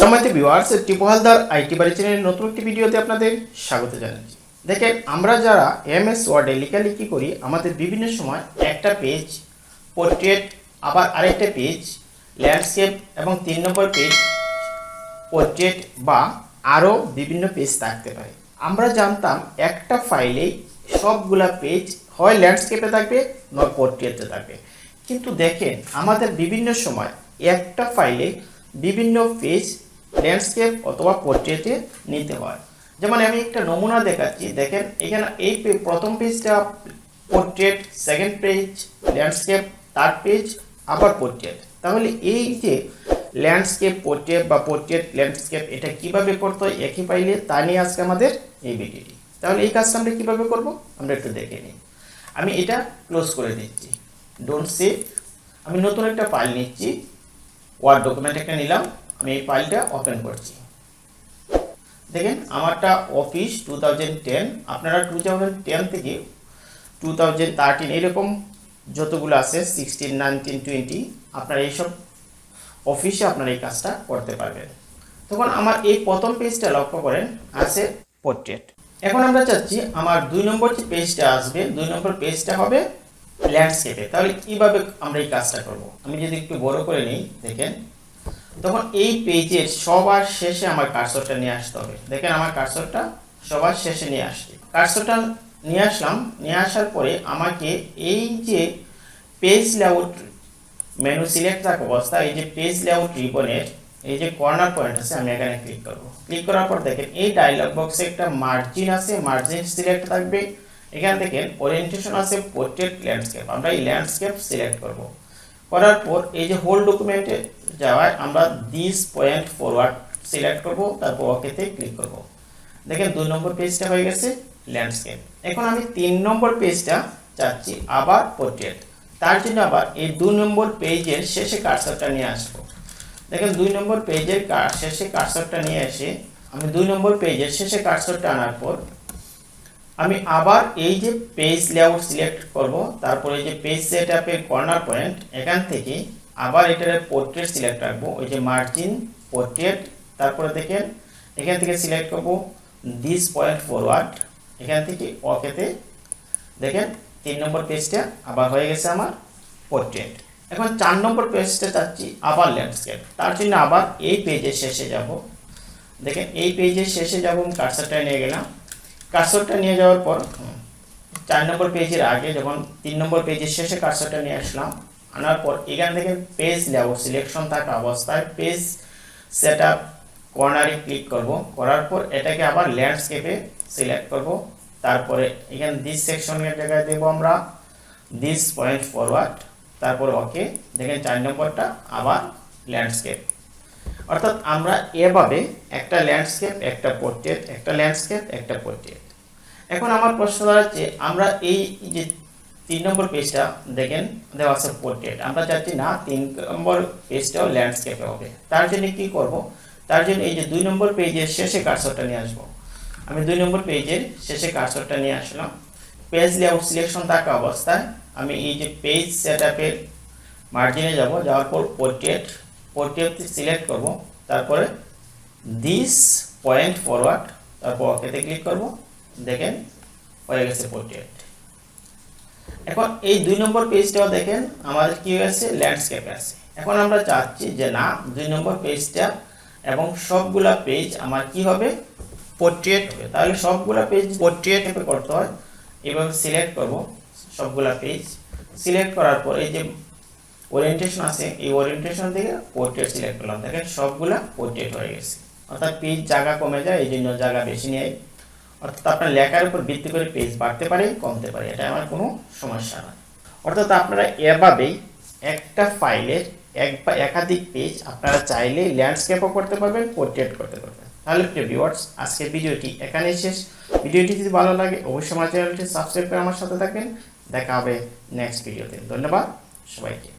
সম্মানিত viewers Tipu Haldar IT বাড়ি চ্যানেলের নতুন একটি ভিডিওতে আপনাদের স্বাগত জানাচ্ছি। দেখেন, আমরা যারা এমএস ওয়ার্ডে লেখালেখি করি, আমাদের বিভিন্ন সময় একটা পেজ পোর্ট্রেট আবার আরেকটা পেজ ল্যান্ডস্কেপ এবং তিন নম্বর পেজ পোর্ট্রেট বা আরও বিভিন্ন পেজ থাকতে পারে। আমরা জানতাম একটা ফাইলেই সবগুলা পেজ হয় ল্যান্ডস্কেপে থাকবে, নয় পোর্ট্রেটে থাকবে। কিন্তু দেখেন, আমাদের বিভিন্ন সময় একটা ফাইলে বিভিন্ন পেজ ল্যান্ডস্কেপ অথবা পোর্ট্রেটে নিতে হয়। যেমন আমি একটা নমুনা দেখাচ্ছি, দেখেন এখানে এই প্রথম পেজটা portrait second page landscape third page আবার পোর্ট্রেট তাহলে এই যে ল্যান্ডস্কেপ পোর্ট্রেট বা পোর্ট্রেট ল্যান্ডস্কেপ এটা কীভাবে করতে হয়, একই ফাইলে তা নিয়ে আজকে আমাদের এই ভিডিওটি তাহলে এই কাজটা আমরা কীভাবে করব, আমরা একটু দেখে নিই। আমি এটা ক্লোজ করে দিচ্ছি। ডোন্ট সেভ আমি নতুন একটা ফাইল নিচ্ছি। ওয়ার্ড ডকুমেন্ট একটা নিলাম। আমি এই ফাইলটা ওপেন করছি। দেখেন, আমারটা অফিস টু থাউজেন্ড টেন আপনারা টু থাউজেন্ড টেন থেকে টু থাউজেন্ড থার্টিন এরকম যতগুলো আছে সিক্সটিন নাইনটিন টোয়েন্টি আপনারা এইসব অফিসে আপনারা এই কাজটা করতে পারবেন। তখন আমার এই প্রথম পেজটা লক্ষ্য করেন, আছে পোর্ট্রেট এখন আমরা চাচ্ছি আমার দুই নম্বর যে পেজটা আসবে, দুই নম্বর পেজটা হবে ল্যান্ডস্কেপে তাহলে কীভাবে আমরা এই কাজটা করব? আমি যদি একটু বড় করে নিই, দেখেন। তখন এই পেজের সবার শেষে আমার কার্সরটা নিয়ে আসতে হবে। দেখেন আমার কার্সরটা সবার শেষে নিয়ে আসছে। কার্সরটা নিয়ে আসলাম, নিয়ে আসার পরে আমাকে এই যে পেজ লেআউট মেনু সিলেক্ট থাকা অবস্থা এই যে পেজ লেআউট রিবনের এই যে কর্নার পয়েন্ট আছে, আমি এখানে ক্লিক করব। ক্লিক করার পর দেখেন এই ডায়লগ বক্সে একটা মার্জিন আছে মার্জিন সিলেক্ট থাকবে। এখানে দেখেন ওরিয়েন্টেশন আছে পোর্ট্রেট ল্যান্ডস্কেপ আমরা এই ল্যান্ডস্কেপ সিলেক্ট করব। করার পর এই যে হোল ডকুমেন্টে যাওয়ায় আমরা দিস পয়েন্ট ফরওয়ার্ড সিলেক্ট করব, তারপর ওকেতে ক্লিক করব। দেখেন দুই নম্বর পেজটা হয়ে গেছে ল্যান্ডস্কেপ এখন আমি তিন নম্বর পেজটা চাচ্ছি, আবার পোর্ট্রেট তার জন্য আবার এই দুই নম্বর পেজের শেষে কার্সরটা নিয়ে আসব। দেখেন দুই নম্বর পেজের শেষে কার্সরটা নিয়ে এসে আমি দুই নম্বর পেজের শেষে কার্সরটা আনার পর আমি আবার এই যে পেজ লেআউট সিলেক্ট করব, তারপরে যে পেজ সেট আপের কর্নার পয়েন্ট এখান থেকে আবার এটার পোর্ট্রেট সিলেক্ট রাখব। ওই যে মার্জিন পোর্ট্রেট তারপরে দেখেন, এখান থেকে সিলেক্ট করব দিস পয়েন্ট ফরওয়ার্ড এখান থেকে ওকেতে দেখেন, তিন নম্বর পেজটা আবার হয়ে গেছে আমার পোর্ট্রেট এখন চার নম্বর পেজটা চাচ্ছি আবার ল্যান্ডস্কেপ তার জন্য আবার এই পেজের শেষে যাব। দেখেন, এই পেজের শেষে যাব, আমি কার্সারটা নিয়ে গেলাম। কার্সরটা নিয়ে যাওয়ার পর চার নম্বর পেজের আগে যখন তিন নম্বর পেজের শেষে কার্সরটা নিয়ে আসলাম আনার পর এখান থেকে পেজ লেআউট সিলেকশন থাকা অবস্থায় পেজ সেট আপ কর্নারে ক্লিক করব। করার পর এটাকে আবার ল্যান্ডস্কেপে সিলেক্ট করব। তারপরে এখানে দিস সেকশনের জায়গায় দেবো আমরা দিস পয়েন্ট ফরওয়ার্ড তারপরে ওকে দেখেন চার নম্বরটা আবার ল্যান্ডস্কেপ অর্থাৎ আমরা এভাবে একটা ল্যান্ডস্কেপ একটা পোর্ট্রেট একটা ল্যান্ডস্কেপ একটা পোর্ট্রেট এখন আমার প্রশ্ন দাঁড়াচ্ছে আমরা এই যে তিন নম্বর পেজটা দেখেন দেওয়া আছে পোর্ট্রেট আমরা চাচ্ছি না তিন নম্বর পেজটাও ল্যান্ডস্কেপে হবে। তার জন্য কি করব? তার জন্য এই যে দুই নম্বর পেজের শেষে কার্সরটা নিয়ে আসব। আমি দুই নম্বর পেজের শেষে কার্সরটা নিয়ে আসলাম। পেজ লেআউট সিলেকশন থাকা অবস্থায় আমি এই যে পেজ সেট আপের মার্জিনে যাব, যাওয়ার পর পোর্ট্রেট পোর্ট্রেট সিলেক্ট করব। তারপরে দিস পয়েন্ট ফরওয়ার্ড তারপর ওকেতে ক্লিক করব। দেখেন, হয়ে গেছে পোর্ট্রেট এখন এই দুই নম্বর পেজটাও দেখেন, আমাদের কি হয়েছে? ল্যান্ডস্কেপে আছে। এখন আমরা চাচ্ছি যে না, দুই নম্বর পেজটা এবং সবগুলা পেজ আমার কি হবে? পোর্ট্রেট হবে। তাহলে সবগুলা পেজ পোর্ট্রেট করতে হয়। এভাবে সিলেক্ট করব সবগুলা পেজ সিলেক্ট করার পর এই যে ওরিয়েন্টেশন আছে, এই ওরিয়েন্টেশন থেকে পোর্ট্রেট সিলেক্ট করলাম। দেখেন সবগুলা পোর্ট্রেট হয়ে গেছে। অর্থাৎ পেজ জায়গা কমে যায়, এই জন্য জায়গা বেশি নেয় অর্থাৎ আপনার লেখার উপর ভিত্তি করে পেজ বাড়তে পারে, কমতে পারে। এটা আমার কোনো সমস্যা না। অর্থাৎ আপনারা এভাবেই একটা ফাইলের এক বা একাধিক পেজ আপনারা চাইলে ল্যান্ডস্কেপও করতে পারবেন পোর্ট্রেট করতে পারবেন। তাহলে প্রিয় ভিউয়ার্স আজকের ভিডিওটি এখানেই শেষ। ভিডিওটি যদি ভালো লাগে, অবশ্যই আমার চ্যানেলটি সাবস্ক্রাইব করে আমার সাথে থাকবেন। দেখা হবে নেক্সট ভিডিওতে ধন্যবাদ সবাইকে।